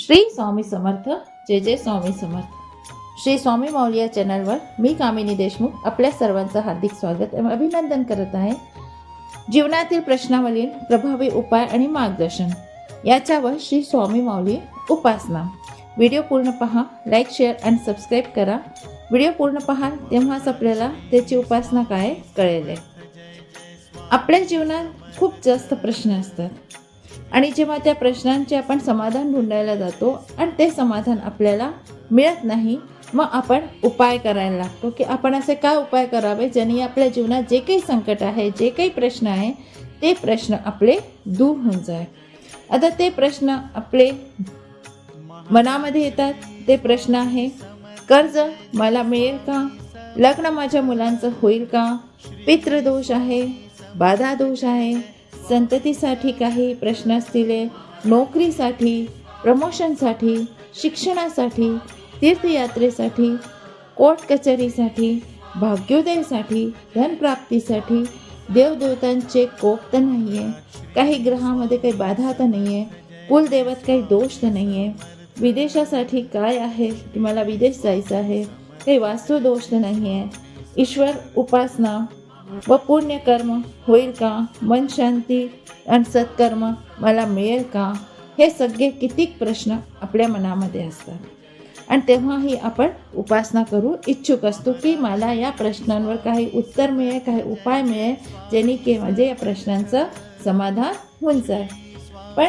श्री स्वामी समर्थ जय जय स्वामी समर्थ. श्री स्वामी माऊली या चॅनलवर मी कामिनी देशमुख आपल्या सर्वांचं हार्दिक स्वागत. आणि अभिनंदन करत आहे. जीवनातील प्रश्नावलील प्रभावी उपाय आणि मार्गदर्शन. याच्यावर श्री स्वामी माऊली उपासना. व्हिडिओ पूर्ण पहा लाईक शेअर आणि सबस्क्राईब करा. व्हिडिओ पूर्ण पहा तेव्हाच आपल्याला त्याची उपासना काय कळेल. आपल्या जीवनात खूप जास्त प्रश्न असतात. आणि जेव्हा त्या प्रश्नांचे आपण समाधान ढूंढायला जातो आणि ते समाधान आपल्याला मिळत नाही मग आपण उपाय करायला लागतो की आपण असे काय उपाय करावे ज्याने आपल्या जीवनात जे काही संकट आहे जे काही प्रश्न आहे ते प्रश्न आपले दूर होऊन जाय आता ते प्रश्न आपले मनामध्ये येतात ते प्रश्न आहे कर्ज मला मिळेल का? लग्न माझ्या मुलांचं होईल का? पितृदोष आहे बाधा दोष आहे संततीसाठी काही प्रश्न असतील नोकरीसाठी प्रमोशनसाठी शिक्षणासाठी तीर्थयात्रेसाठी कोर्ट कचेरीसाठी भाग्योदयासाठी धनप्राप्तीसाठी देवदेवतांचे कोप तर नाही आहे काही ग्रहामध्ये काही बाधा तर नाही आहे कुलदेवत काही दोष तर नाही आहे विदेशासाठी काय आहे? की मला विदेश जायचं आहे. काही वास्तुदोष तर नाही आहे ईश्वर उपासना व पुण्यकर्म होईल का? मन शांती आणि सत्कर्म मला मिळेल का? हे सगळे कितीक प्रश्न आपल्या मनामध्ये असतात. आणि तेव्हाही आपण उपासना करू इच्छुक असतो की मला या प्रश्नांवर काही उत्तर मिळेल काही उपाय मिळेल ज्यांनी की माझे या प्रश्नांचं समाधान होऊन जाईल. पण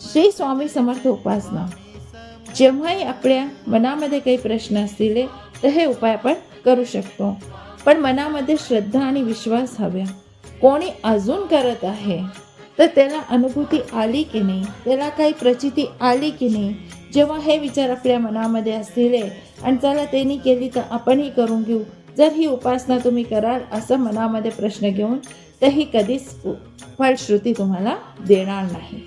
श्री स्वामी समर्थ उपासना जेव्हाही आपल्या मनामध्ये काही प्रश्न असतील तर हे उपाय आपण करू शकतो. पण मनामध्ये श्रद्धा आणि विश्वास हव्या. कोणी अजून करत आहे तर त्याला अनुभूती आली की नाही त्याला काही प्रचिती आली की नाही जेव्हा हे विचार आपल्या मनामध्ये असतील आणि चला त्यांनी केली तर आपणही करून घेऊ. जर ही उपासना तुम्ही कराल असं मनामध्ये प्रश्न घेऊन तर ही कधीच फलश्रुती तुम्हाला देणार नाही.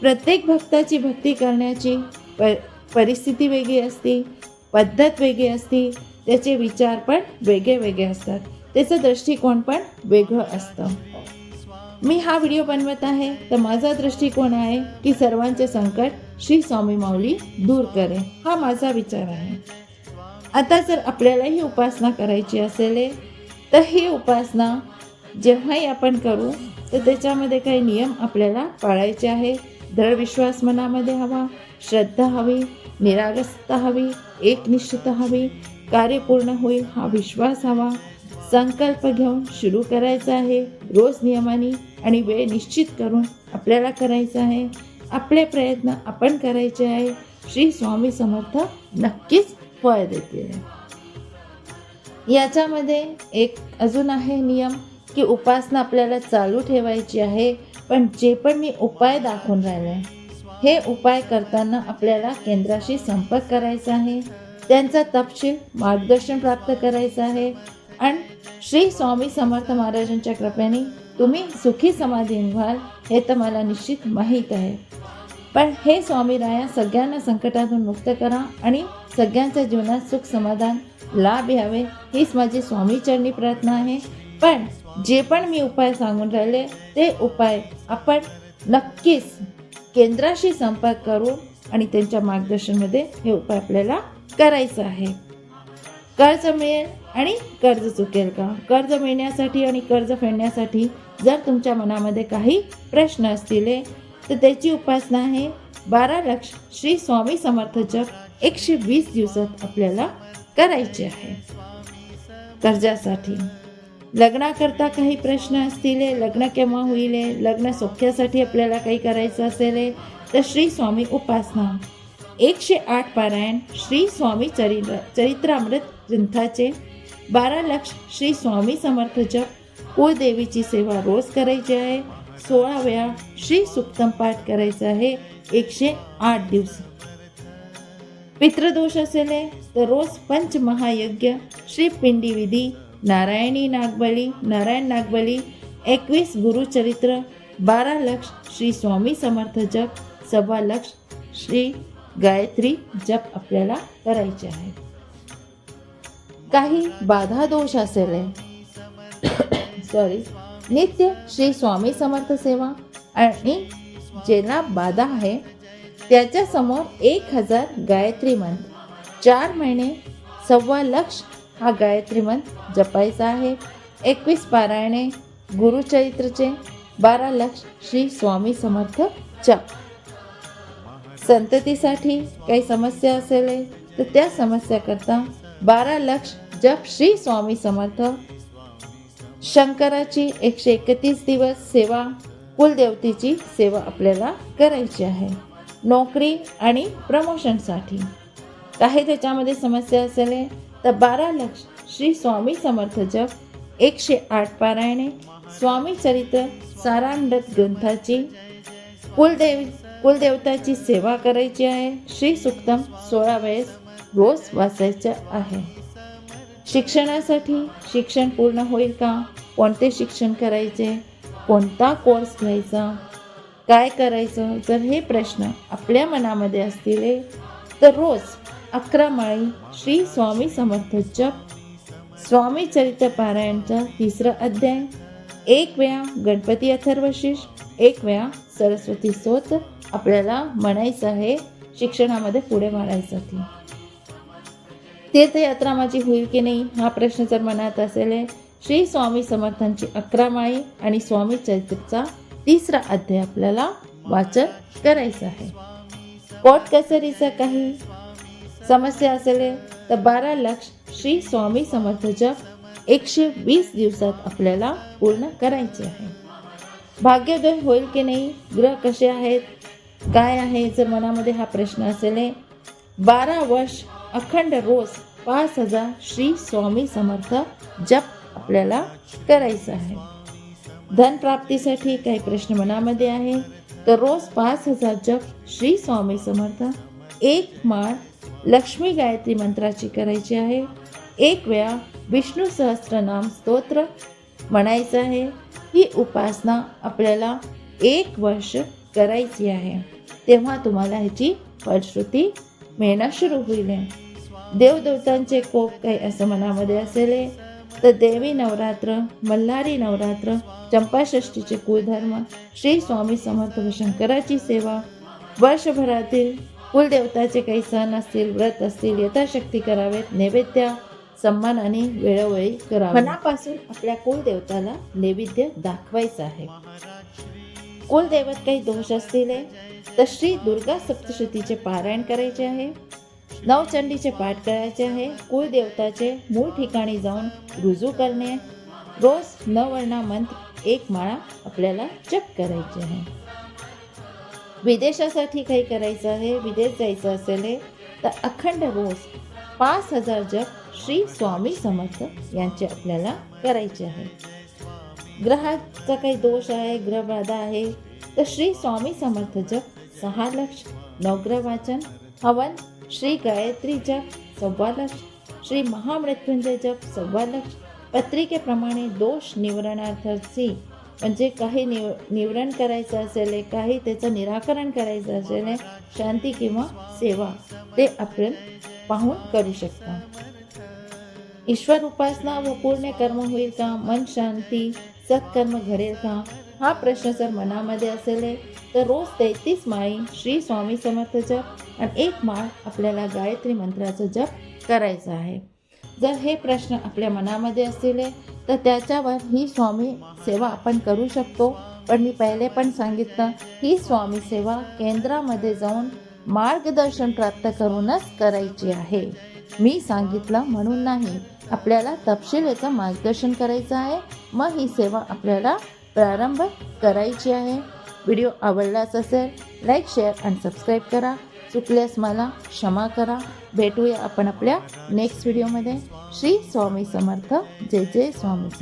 प्रत्येक भक्ताची भक्ती करण्याची प परिस्थिती वेगळी असते पद्धत वेगळी असते त्याचे विचार पण वेगळे वेगळे असतात. त्याचं दृष्टिकोन पण वेगळं असतं. मी हा व्हिडिओ बनवत आहे. तर माझा दृष्टिकोन आहे की सर्वांचे संकट श्री स्वामी माऊली दूर करे. हा माझा विचार आहे. आता जर आपल्याला ही उपासना करायची असेल तर ही उपासना जेव्हाही आपण करू तर त्याच्यामध्ये काही नियम आपल्याला पाळायचे आहे. दृढ विश्वास मनामध्ये हवा श्रद्धा हवी निरागसता हवी एकनिष्ठता हवी कार्य पूर्ण होईल हा विश्वास हवा. संकल्प घेऊन सुरू करायचा आहे. रोज नियमाने आणि वेळ निश्चित करून आपल्याला करायचं आहे. आपले प्रयत्न आपण करायचे आहे. श्री स्वामी समर्थ नक्कीच फळ देतील. याच्यामध्ये एक अजून आहे नियम की उपासना आपल्याला चालू ठेवायची आहे पण जे पण मी उपाय दाखवून राहिले हे उपाय करताना आपल्याला केंद्राशी संपर्क करायचा आहे. त्यांचा तपशील मार्गदर्शन प्राप्त करायचं आहे. आणि श्री स्वामी समर्थ महाराजांच्या कृपेने तुम्ही सुखी समाधी व्हाल हे तर मला निश्चित माहीत आहे. पण हे स्वामी राया सगळ्यांना संकटातून मुक्त करा आणि सगळ्यांच्या जीवनात सुख समाधान लाभ यावे हीच माझी स्वामीचरणी प्रार्थना आहे. पण जे पण मी उपाय सांगून राहिले ते उपाय आपण नक्कीच केंद्राशी संपर्क करून आणि त्यांच्या मार्गदर्शनमध्ये हे उपाय आपल्याला करायचं आहे. कर्ज मिळेल आणि कर्ज चुकेल का? कर्ज मिळण्यासाठी आणि कर्ज फेडण्यासाठी जर तुमच्या मनामध्ये काही प्रश्न असतील तर त्याची उपासना आहे बारा लक्ष श्री स्वामी समर्थ जप एकशे वीस दिवसात आपल्याला करायचे आहे. कर्जासाठी. लग्नाकरता काही प्रश्न असतील लग्न केव्हा होईल लग्न सोख्यासाठी आपल्याला काही करायचं असेल तर श्री स्वामी उपासना. एकशे आठ पारायण श्री स्वामी चरित्र चरित्रामृत ग्रंथाचे बारा लक्ष श्री स्वामी समर्थ जप कुळदेवीची सेवा रोज करायची आहे. सोळा वेळा श्री सुक्तम पाठ करायचं आहे. एकशे आठ दिवस. पितृदोष असेल तर रोज पंचमहायज्ञ श्री पिंडी विधी नारायणी नागबली नारायण नागबली एकवीस गुरुचरित्र बारा लक्ष श्री स्वामी समर्थ जप सव्वा लक्ष श्री गायत्री जप आपल्याला करायचे आहे. काही बाधा दोष असेल सॉरी नित्य श्री स्वामी समर्थ सेवा आणि ज्यांना बाधा आहे त्याच्यासमोर एक हजार गायत्री मंत्र. चार महिने सव्वा लक्ष हा गायत्री मंत्र जपायचा आहे. एकवीस पारायणे गुरुचरित्रचे बारा लक्ष श्री स्वामी समर्थ जप. संततीसाठी काही समस्या असेल तर त्या समस्याकरता बारा लक्ष जप श्री स्वामी समर्थ. शंकराची एकशे एकतीस दिवस सेवा कुलदेवतेची सेवा आपल्याला करायची आहे. नोकरी आणि प्रमोशनसाठी काही त्याच्यामध्ये समस्या असेल तर बारा लक्ष श्री स्वामी समर्थ जप एकशे आठ पारायणे स्वामी चरित्र सारामृत ग्रंथाची कुलदेवी कुलदेवताची सेवा करायची आहे. श्री सुक्तम सोळा वेळेस रोज वाचायचं आहे. शिक्षणासाठी शिक्षण पूर्ण होईल का? कोणते शिक्षण करायचे? कोणता कोर्स घ्यायचा? काय करायचं? जर हे प्रश्न आपल्या मनामध्ये असतील तर रोज अकरा माळी श्री स्वामी समर्थ जप स्वामी चरित्र पारायणचा तिसरा अध्याय. एक वेळा गणपती अथर्वशीष एक वेळा सरस्वती स्तोत्र आपल्याला म्हणायचं आहे शिक्षणामध्ये पुढे वाढायसाठी. तीर्थयात्रा माझी होईल की नाही हा प्रश्न जर मनात असेल श्री स्वामी समर्थांची अकरा माळी आणि स्वामी चरित्रचा तिसरा अध्याय आपल्याला वाचन करायचं आहे. पोट कसरीचा काही समस्या असेल तर बारा लक्ष श्री स्वामी समर्थ जप एकशे वीस दिवसात आपल्याला पूर्ण करायचे आहे. भाग्योदय होईल की नाही? ग्रह कसे आहेत? काय आहे? जर मनामध्ये हा प्रश्न असेल बारा वर्ष अखंड रोज पाच हजार श्री स्वामी समर्थ जप आपल्याला करायचं आहे. धनप्राप्तीसाठी काही प्रश्न मनामध्ये आहे. तर रोज पाच हजार जप श्री स्वामी समर्थ एक माळ लक्ष्मी गायत्री मंत्राची करायची आहे. एक वेळा विष्णू सहस्त्रनाम स्तोत्र म्हणायचं आहे. ही उपासना आपल्याला एक वर्ष करायची आहे. तेव्हा तुम्हाला ह्याची फलश्रुती मिळणं सुरू होईल. देवदेवतांचे कोप काही असं मनामध्ये असेल तर देवी नवरात्र मल्हारी नवरात्र चंपाषष्टीचे कुलधर्म श्री स्वामी समर्थ व शंकराची सेवा वर्षभरातील कुलदेवताचे काही सण असतील व्रत असतील यथाशक्ती करावेत नैवेद्य सन्मानाने वेळोवेळी करावं. मनापासून आपल्या कुलदेवताला नैवेद्य दाखवायचं आहे. कुलदैवत काही दोष असतील तर श्री दुर्गा सप्तशतीचे पारायण करायचे आहे. नवचंडीचे पाठ करायचे आहे. कुलदेवताचे मूळ ठिकाणी जाऊन रुजू करणे. रोज नवर्णा मंत्र एक माळा आपल्याला जप करायचे आहे. विदेशासाठी काही करायचं आहे विदेश जायचं असेल तर अखंड रोज पाच हजार जप श्री स्वामी समर्थ यांचे आपल्याला करायचे आहे. ग्रहाचा काही दोष आहे ग्रहबाधा आहे तर श्री स्वामी समर्थ जप सहा लक्ष नवग्रह वाचन हवन श्री गायत्री जप सव्वा लक्ष श्री महामृत्युंजय जप सव्वा लक्ष. पत्रिकेप्रमाणे दोष निवारणार्थाची म्हणजे काही निव निवरण करायचं असेल काही त्याचं निराकरण करायचं असेल शांती किंवा सेवा ते आपण पाहून करू शकता. ईश्वर उपासना व पूर्ण कर्म होईल का? मन शांती सत्कर्म घडेल का? हा प्रश्न जर मनामध्ये असेल तर रोज तेहतीस माळी श्री स्वामी समर्थ जप आणि एक माळ आपल्याला गायत्री मंत्राचा जप करायचा आहे. जर हे प्रश्न आपल्या मनामध्ये असतील तर त्याच्यावर ही स्वामी सेवा आपण करू शकतो. पण मी पहिले पण सांगितलं ही स्वामी सेवा केंद्रामध्ये जाऊन मार्गदर्शन प्राप्त करूनच करायची आहे. मी सांगितलं म्हणून नाही. आपल्याला तपशील याचं मार्गदर्शन करायचं आहे. मग ही सेवा आपल्याला प्रारंभ करायची आहे. व्हिडिओ आवडलाच असेल लाईक शेअर आणि सबस्क्राईब करा. चुकल्यास मला क्षमा करा. भेटूया आपण आपल्या नेक्स्ट व्हिडिओमध्ये. श्री स्वामी समर्थ. जय जय स्वामी सर